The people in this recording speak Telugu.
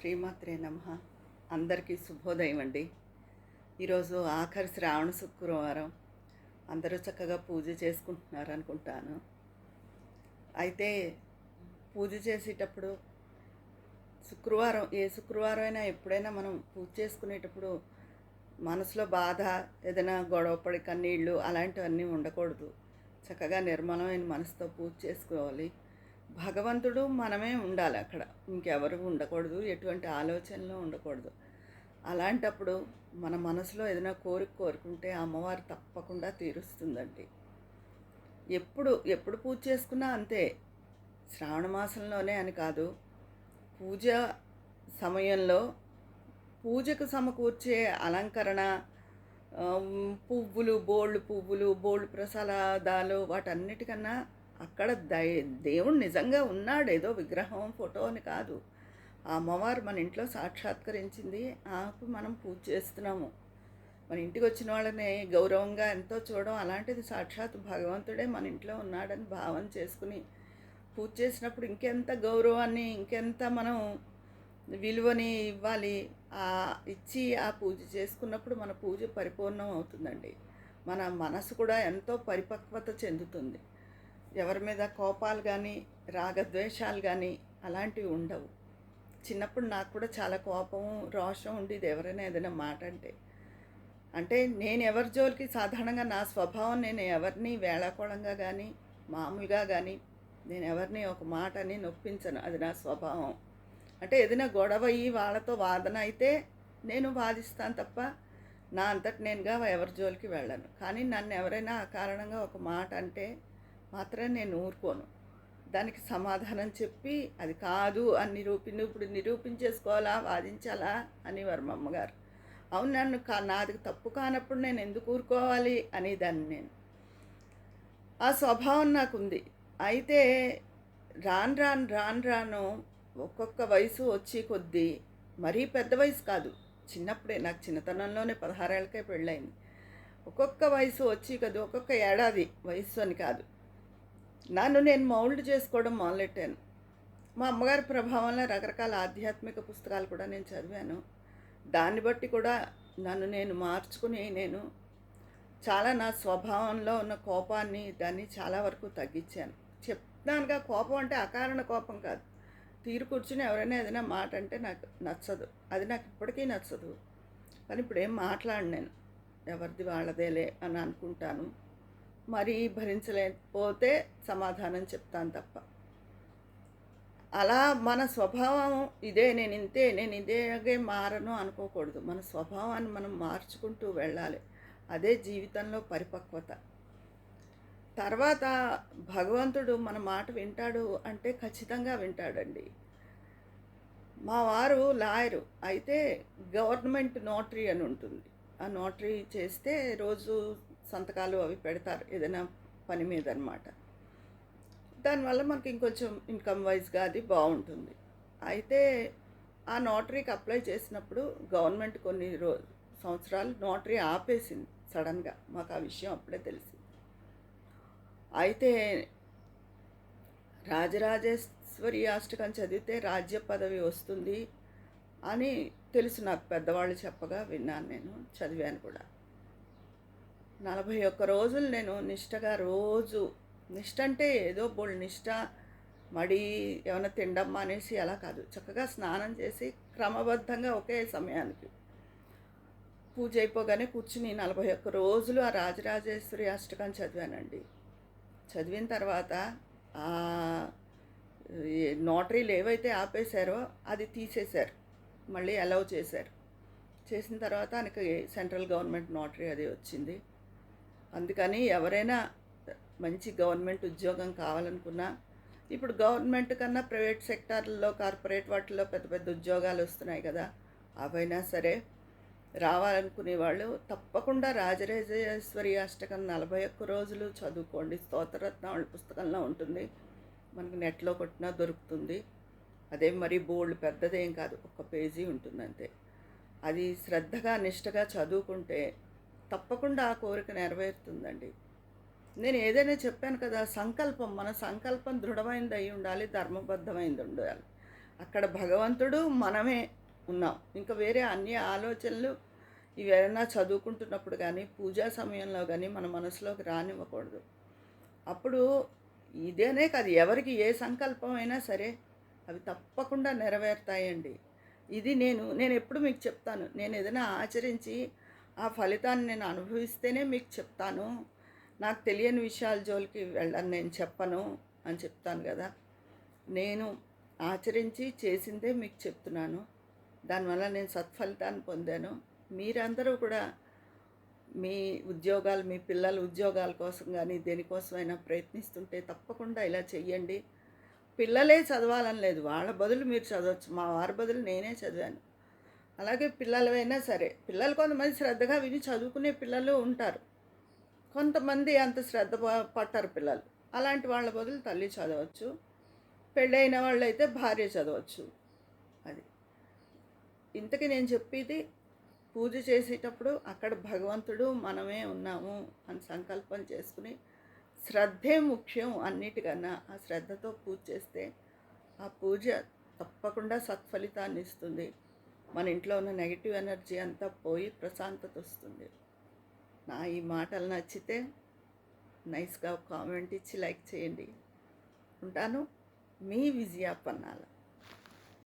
శ్రీమాత్రే నమ. అందరికీ శుభోదయం అండి. ఈరోజు ఆఖరి శ్రావణ శుక్రవారం. అందరూ చక్కగా పూజ చేసుకుంటున్నారు అనుకుంటాను. అయితే పూజ చేసేటప్పుడు శుక్రవారం ఏ శుక్రవారం అయినా ఎప్పుడైనా మనం పూజ చేసుకునేటప్పుడు మనసులో బాధ ఏదైనా గొడవపడి కన్నీళ్ళు అలాంటివన్నీ ఉండకూడదు. చక్కగా నిర్మలమైన మనసుతో పూజ చేసుకోవాలి. భగవంతుడు మనమే ఉండాలి అక్కడ. ఇంకెవరు ఉండకూడదు ఎటువంటి ఆలోచనలు ఉండకూడదు. అలాంటప్పుడు మన మనసులో ఏదైనా కోరిక కోరుకుంటే అమ్మవారు తప్పకుండా తీరుస్తుందండి. ఎప్పుడు ఎప్పుడు పూజ చేసుకున్నా అంతే. శ్రావణ మాసంలోనే అని కాదు. పూజ సమయంలో పూజకు సమకూర్చే అలంకరణ పువ్వులు బోళ్ళు పువ్వులు బోళ్ళు ప్రసాదాలు వాటన్నిటికన్నా అక్కడ దై దేవుడు నిజంగా ఉన్నాడు. ఏదో విగ్రహం ఫోటో అని కాదు. ఆ అమ్మవారు మన ఇంట్లో సాక్షాత్కరించింది. ఆకు మనం పూజ చేస్తున్నాము. మన ఇంటికి వచ్చిన వాళ్ళని గౌరవంగా ఎంతో చూడడం అలాంటిది సాక్షాత్ భగవంతుడే మన ఇంట్లో ఉన్నాడని భావన చేసుకుని పూజ చేసినప్పుడు ఇంకెంత గౌరవాన్ని ఇంకెంత మనం విలువని ఇవ్వాలి. ఆ ఇచ్చి ఆ పూజ చేసుకున్నప్పుడు మన పూజ పరిపూర్ణం అవుతుందండి. మన మనసు కూడా ఎంతో పరిపక్వత చెందుతుంది. ఎవరి మీద కోపాలు కానీ రాగద్వేషాలు కానీ అలాంటివి ఉండవు. చిన్నప్పుడు నాకు కూడా చాలా కోపం రోషం ఉండేది ఎవరైనా ఏదైనా మాట అంటే. అంటే నేను ఎవరి జోలికి సాధారణంగా నా స్వభావం నేను ఎవరిని వేళాకోళంగా కానీ మామూలుగా కానీ నేను ఎవరిని ఒక మాట అని నొప్పించను. అది నా స్వభావం. అంటే ఏదైనా గొడవ అయ్యి వాళ్ళతో వాదన అయితే నేను వాదిస్తాను తప్ప నా అంతటి నేనుగా ఎవరి జోలికి వెళ్ళను. కానీ నన్ను ఎవరైనా ఆ కారణంగా ఒక మాట అంటే మాత్రం నేను ఊరుకోను. దానికి సమాధానం చెప్పి అది కాదు అని నిరూపి ఇప్పుడు నిరూపించేసుకోవాలా వాదించాలా అని వారు మా అమ్మగారు అవును నన్ను కా నాది తప్పు కానప్పుడు నేను ఎందుకు ఊరుకోవాలి అనేదాన్ని నేను. ఆ స్వభావం నాకుంది. అయితే రాను రాను రాను రాను ఒక్కొక్క వయసు వచ్చి కొద్దీ మరీ పెద్ద వయసు కాదు. చిన్నప్పుడే నాకు చిన్నతనంలోనే పదహారేళ్ళకే పెళ్ళైంది ఒక్కొక్క వయసు వచ్చి కదా ఒక్కొక్క ఏడాది వయసు అని కాదు. నన్ను నేను మౌల్డ్ చేసుకోవడం మొదలెట్టాను మా అమ్మగారి ప్రభావంలో రకరకాల ఆధ్యాత్మిక పుస్తకాలు కూడా నేను చదివాను. దాన్ని బట్టి కూడా నన్ను నేను మార్చుకుని నేను చాలా నా స్వభావంలో ఉన్న కోపాన్ని దాన్ని చాలా వరకు తగ్గించాను. చెప్తానుగా కోపం అంటే అకారణ కోపం కాదు. తీరు కూర్చుని ఎవరైనా ఏదైనా మాట అంటే నాకు నచ్చదు. అది నాకు ఇప్పటికీ నచ్చదు. కానీ ఇప్పుడు ఏం మాట్లాడను నేను ఎవరిది వాళ్ళదేలే అని అనుకుంటాను. మరీ భరించలేకపోతే సమాధానం చెప్తాను తప్ప. అలా మన స్వభావం ఇదే నేను ఇంతే నేను ఇదేగే మారను అనుకోకూడదు. మన స్వభావాన్ని మనం మార్చుకుంటూ వెళ్ళాలి. అదే జీవితంలో పరిపక్వత. తర్వాత భగవంతుడు మన మాట వింటాడు అంటే ఖచ్చితంగా వింటాడండి. మా వారు లాయరు. అయితే గవర్నమెంట్ నోటరీ అని ఉంటుంది. ఆ నోటరీ చేస్తే రోజు సంతకాలు అవి పెడతారు ఏదైనా పని మీద అనమాట దానివల్ల మనకి ఇంకొంచెం ఇన్కమ్ వైజ్గా అది బాగుంటుంది. అయితే ఆ నోటరీకి అప్లై చేసినప్పుడు గవర్నమెంట్ కొన్ని రో సంవత్సరాలు నోటరీ ఆపేసింది సడన్గా మాకు ఆ విషయం అప్పుడే తెలిసింది. అయితే రాజరాజేశ్వరి అష్టకం చదివితే రాజ్య పదవి వస్తుంది అని తెలుసు నాకు పెద్దవాళ్ళు చెప్పగా విన్నాను నేను చదివాను కూడా. నలభై ఒక్క రోజులు నేను నిష్టగా రోజు నిష్ట అంటే ఏదో బోల్ నిష్ట మడి ఏమైనా తినడం మానేసి అలా కాదు. చక్కగా స్నానం చేసి క్రమబద్ధంగా ఒకే సమయానికి పూజ అయిపోగానే కూర్చుని నలభై ఒక్క రోజులు ఆ రాజరాజేశ్వరి అష్టకం చదివానండి. చదివిన తర్వాత నోటరీలు ఏవైతే ఆపేశారో అది తీసేశారు. మళ్ళీ అలౌ చేశారు. చేసిన తర్వాత ఆయనకి సెంట్రల్ గవర్నమెంట్ నోటరీ అది వచ్చింది. అందుకని ఎవరైనా మంచి గవర్నమెంట్ ఉద్యోగం కావాలనుకున్నా ఇప్పుడు గవర్నమెంట్ కన్నా ప్రైవేట్ సెక్టార్లలో కార్పొరేట్ వాటిల్లో పెద్ద పెద్ద ఉద్యోగాలు వస్తున్నాయి కదా అవైనా సరే రావాలనుకునే వాళ్ళు తప్పకుండా రాజరాజేశ్వరి అష్టకం నలభై ఒక్క రోజులు చదువుకోండి. స్తోత్రరత్నావళి పుస్తకంలో ఉంటుంది. మనకి నెట్లో కొట్టినా దొరుకుతుంది. అదే మరి బోల్డ్ పెద్దదేం కాదు ఒక పేజీ ఉంటుంది అంతే అది శ్రద్ధగా నిష్టగా చదువుకుంటే తప్పకుండా ఆ కోరిక నెరవేరుతుందండి. నేను ఏదైనా చెప్పాను కదా సంకల్పం మన సంకల్పం దృఢమైనది అయి ఉండాలి ధర్మబద్ధమైనది ఉండాలి. అక్కడ భగవంతుడు మనమే ఉన్నాం. ఇంకా వేరే అన్ని ఆలోచనలు ఇవేమైనా చదువుకుంటున్నప్పుడు కానీ పూజా సమయంలో కానీ మన మనసులోకి రానివ్వకూడదు. అప్పుడు ఇదేనే కాదు ఎవరికి ఏ సంకల్పం అయినా సరే అవి తప్పకుండా నెరవేరుతాయండి. ఇది నేను నేను ఎప్పుడు మీకు చెప్తాను. నేను ఏదైనా ఆచరించి ఆ ఫలితాన్ని నేను అనుభవిస్తేనే మీకు చెప్తాను. నాకు తెలియని విషయాల జోలికి వెళ్ళని నేను చెప్పను అని చెప్తాను కదా. నేను ఆచరించి చేసిందే మీకు చెప్తున్నాను. దానివల్ల నేను సత్ఫలితాన్ని పొందాను. మీరందరూ కూడా మీ ఉద్యోగాలు మీ పిల్లల ఉద్యోగాల కోసం కానీ దేనికోసమైనా ప్రయత్నిస్తుంటే తప్పకుండా ఇలా చెయ్యండి. పిల్లలే చదవాలని లేదు. వాళ్ళ బదులు మీరు చదవచ్చు. మా వారి బదులు నేనే చదివాను. అలాగే పిల్లలైనా సరే పిల్లలు కొంతమంది శ్రద్ధగా విని చదువుకునే పిల్లలు ఉంటారు. కొంతమంది అంత శ్రద్ధ ప- పిల్లలు. అలాంటి వాళ్ళ బదులు తల్లి చదవచ్చు పెళ్ళైన వాళ్ళైతే భార్య చదవచ్చు. అది. ఇంతకీ నేను చెప్పేది పూజ చేసేటప్పుడు అక్కడ భగవంతుడు మనమే ఉన్నాము అని సంకల్పం చేసుకుని శ్రద్ధే ముఖ్యం అన్నిటికన్నా ఆ శ్రద్ధతో పూజ చేస్తే ఆ పూజ తప్పకుండా సత్ఫలితాన్ని ఇస్తుంది. మన ఇంట్లో ఉన్న నెగిటివ్ ఎనర్జీ అంతా పోయి ప్రశాంతత వస్తుంది. నా ఈ మాటలు నచ్చితే నైస్గా కామెంట్ ఇచ్చి లైక్ చేయండి. ఉంటాను. మీ విజయ పన్నాల